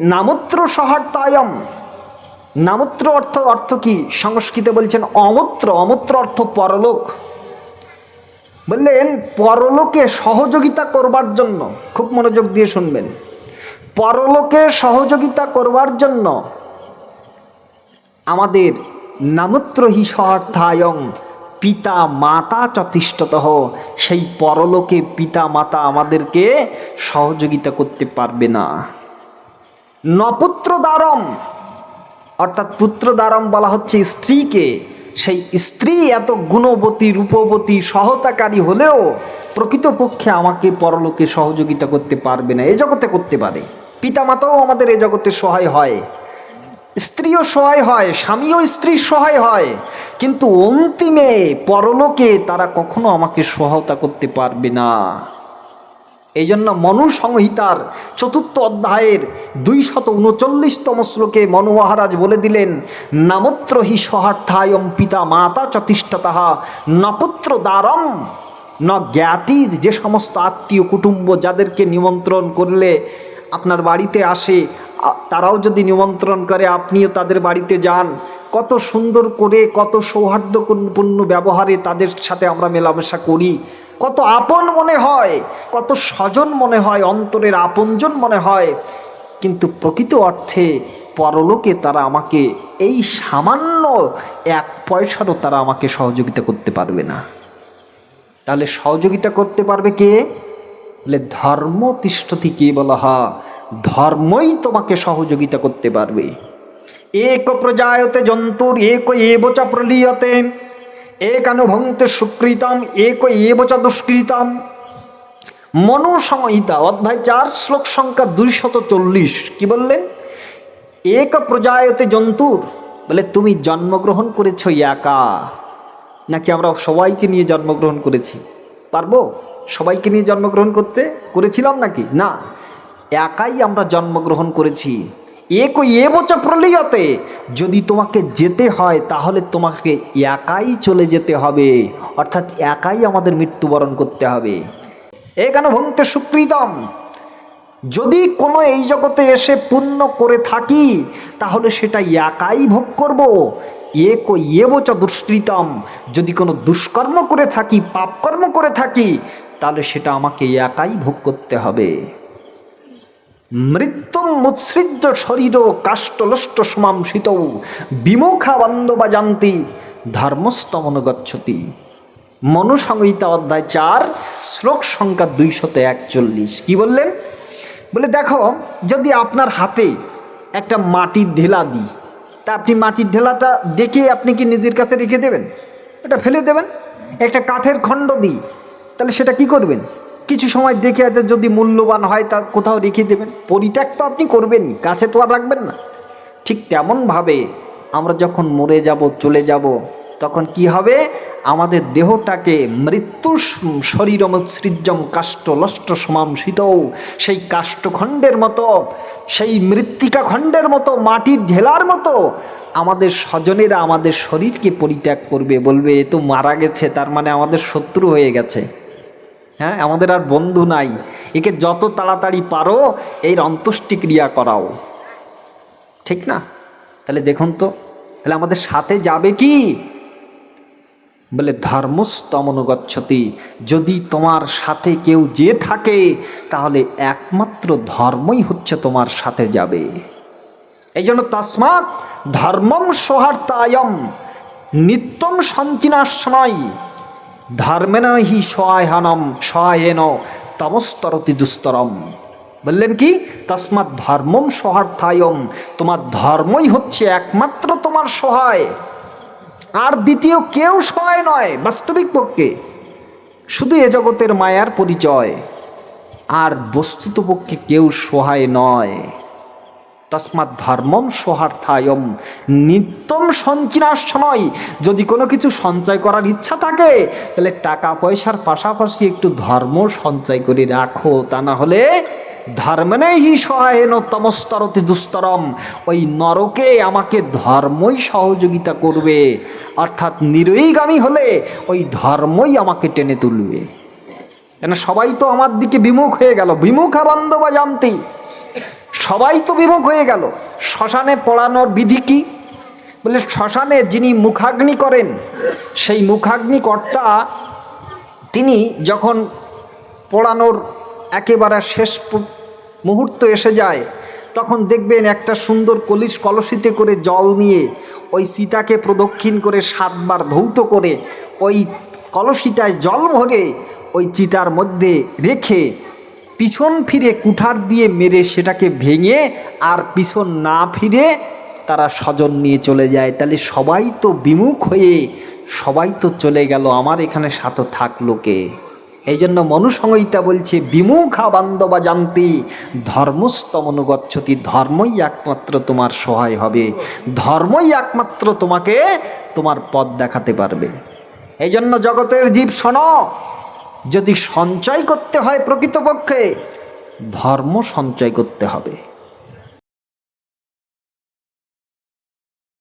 নামত্র সহার্তায়ম। নামত্র অর্থ অর্থ কি? সংস্কৃতে বলছেন অমূত্র অমূত্র অর্থ পরলোক। বললেন, পরলোকে সহযোগিতা করবার জন্য, খুব মনোযোগ দিয়ে শুনবেন। পরলোকে সহযোগিতা করবার জন্য আমাদের নামত্র হি সহার্থায়ং, পিতা মাতা চতিষ্ঠত, সেই পরলোকে পিতা মাতা আমাদেরকে সহযোগিতা করতে পারবে না। নপুত্র দ্বারম অর্থাৎ পুত্র দ্বারম বলা হচ্ছে স্ত্রীকে। সেই স্ত্রী এত গুণবতী, রূপবতী, সহতাকারী হলেও প্রকৃতপক্ষে আমাকে পরলোকে সহযোগিতা করতে পারবে না, এ জগতে করতে পারে। পিতামাতাও আমাদের এ জগতে সহায় হয়। স্ত্রীও সহায় হয়, স্বামীও স্ত্রীর সহায় হয়, কিন্তু অন্তিমে পরলোকে তারা কখনো আমাকে সহায়তা করতে পারবে না। এই জন্য মনু সংহিতার চতুর্থ অধ্যায়ের দুই শত উনচল্লিশতম শ্লোকে মনু মহারাজ বলে দিলেন, নামত্র হি সহার্থায়ম পিতা মাতা চতিষ্ঠতাহা নপুত্র দ্বারম, ন জ্ঞাতির যে সমস্ত আত্মীয় কুটুম্ব যাদেরকে নিমন্ত্রণ করলে আপনার বাড়িতে আসে তারাও যদি নিমন্ত্রণ করে আপনিও তাদের বাড়িতে যান। কত সুন্দর করে, কত সৌহার্দ্যপূর্ণ ব্যবহারে তাদের সাথে আমরা মেলামেশা করি। কত আপন মনে হয়, কত স্বজন মনে হয়, অন্তরের আপনজন মনে হয়, কিন্তু প্রকৃত অর্থে পরলোকে তারা আমাকে এই সামান্য এক পয়সারও তারা আমাকে সহযোগিতা করতে পারবে না। তাহলে সহযোগিতা করতে পারবে কে? বলে ধর্ম তিষ্ঠতি কে বলা হয় ধর্মই তোমাকে সহযোগিতা করতে পারবে। এক প্রজায়তে জন্তুর, এক এবচ প্রলীয়তে এক অনুভঙ্তে সুকৃতম, এক এবচ দুষ্কৃতম। মনু সংহিতা অধ্যায় চার, শ্লোক সংখ্যা দুইশত চল্লিশ কি বললেন? এক প্রজায়তে জন্তুর, বলে তুমি জন্মগ্রহণ করেছ একা নাকি আমরা সবাইকে নিয়ে জন্মগ্রহণ করেছি? পারব? সবাইকে নিয়ে জন্মগ্রহণ করতে? করেছিলাম নাকি? না। একাই আমরা জন্মগ্রহণ করেছি। এক এ বছর প্রলিয়তে। যদি তোমাকে যেতে হয়, তাহলে তোমাকে একাই চলে যেতে হবে। অর্থাৎ একাই আমাদের মৃত্যুবরণ করতে হবে। এখানে ভঙ্গতে সুকৃতম যদি কোনো এই জগতে এসে পুণ্য করে থাকি, তাহলে সেটা একাই ভোগ করব। এক এবচ দুষ্কৃতম। যদি কোনো দুষ্কর্ম করে থাকি, পাপকর্ম করে থাকি, তাহলে সেটা আমাকে একাই ভোগ করতে হবে। মৃত্যুম মুৎসৃজ্য শরীর কাষ্টলষ্ট সমাম শীত বিমুখা বান্ধবা জানতি ধর্মস্তমন গচ্ছতি। মনুসংহিতা অধ্যায় চার, শ্লোক সংখ্যা দুইশত একচল্লিশ। কি বললেন? বলে, দেখো, যদি আপনার হাতে একটা মাটির ঢেলা দিই, তা আপনি মাটির ঢেলাটা দেখে আপনি কি নিজের কাছে রেখে দেবেন? এটা ফেলে দেবেন? একটা কাঠের খণ্ড দিই, তাহলে সেটা কি করবেন? কিছু সময় দেখে আছে যদি মূল্যবান হয় তা কোথাও রেখে দেবেন। পরিত্যাগ তো আপনি করবেনই, কাছে তো আর রাখবেন না। ঠিক তেমনভাবে আমরা যখন মরে যাব, চলে যাব, তখন কি হবে? আমাদের দেহটাকে মৃত্যু শরীরমৎসৃজম কাষ্ট লষ্ট সমাম শীতৌ সেই কাষ্ঠখণ্ডের মতো, সেই মৃত্তিকা খণ্ডের মতো, মাটির ঢেলার মতো আমাদের স্বজনেরা আমাদের শরীরকে পরিত্যাগ করবে, বলবে, এ তো মারা গেছে, তার মানে আমাদের শত্রু হয়ে গেছে। হ্যাঁ আমাদের আর বন্ধু নাই। একে যত তাড়াতাড়ি পারো এর অন্ত্যেষ্টিক্রিয়া করাও। ঠিক না? তাহলে দেখুন তো, তাহলে আমাদের সাথে যাবে কি? বলে, ধর্মস্তমনুগচ্ছতি। যদি তোমার সাথে কেউ যে থাকে, তাহলে একমাত্র ধর্মই হচ্ছে তোমার সাথে যাবে। এই জন্য তসমাৎ ধর্মম সহার্তায়ম নিত্যম সঞ্চিনাশ্রয় ধর্মেন হি সহায়নম সহায়ন, তমস্তরতি দুস্তরম। বললেন কি? তসমাৎ ধর্মম সহার্থায়ম, তোমার ধর্মই হচ্ছে একমাত্র তোমার সহায়। আর দ্বিতীয় কেউ সহায় নয়, বাস্তবিক পক্ষে। শুধু এ জগতের মায়ার পরিচয়। আর বস্তুত পক্ষে কেউ সহায় নয়। তসমাৎ ধর্মম সোহার্থায়ম। নিত্যম সঞ্চিনাশ্রয় যদি কোনো কিছু সঞ্চয় করার ইচ্ছা থাকে, তাহলে টাকা পয়সার পাশাপাশি একটু ধর্ম সঞ্চয় করে রাখো। তা না হলে ধর্মনেই সহায়ন তমস্তরতি দুস্তরম। ওই নরকে আমাকে ধর্মই সহযোগিতা করবে। অর্থাৎ নিরয়ীগামী হলে ওই ধর্মই আমাকে টেনে তুলবে। কেন সবাই তো আমার দিকে বিমুখ হয়ে গেল। বিমুখা বান্ধবা জানতি সবাই তো বিমুখ হয়ে গেল। শ্মশানে পড়ানোর বিধি কি? বলে, শ্মশানে যিনি মুখাগ্নি করেন, সেই মুখাগ্নি কর্তা তিনি যখন পড়ানোর একেবারে শেষ মুহূর্ত এসে যায়, তখন দেখবেন একটা সুন্দর কলিশ কলসিতে করে জল নিয়ে ওই সীতাকে প্রদক্ষিণ করে সাতবার ধৌত করে ওই কলসিটায় জল ভরে ওই চিতার মধ্যে রেখে পিছন ফিরে কুঠার দিয়ে মেরে সেটাকে ভেঙে আর পিছন না ফিরে তারা স্বজন নিয়ে চলে যায়। তাহলে সবাই তো বিমুখ হয়ে, সবাই তো চলে গেল, আমার এখানে সাথ থাকল কে এই জন্য মনুসংহিতা বলছে, বিমুখা বান্ধবা জানতি ধর্মস্তমনুগচ্ছতি ধর্মই একমাত্র তোমার সহায় হবে, ধর্মই একমাত্র তোমাকে তোমার পথ দেখাতে পারবে। এই জন্য জগতের জীব শোন যদি সঞ্চয় করতে হয় প্রকৃতপক্ষে ধর্ম সঞ্চয় করতে হবে।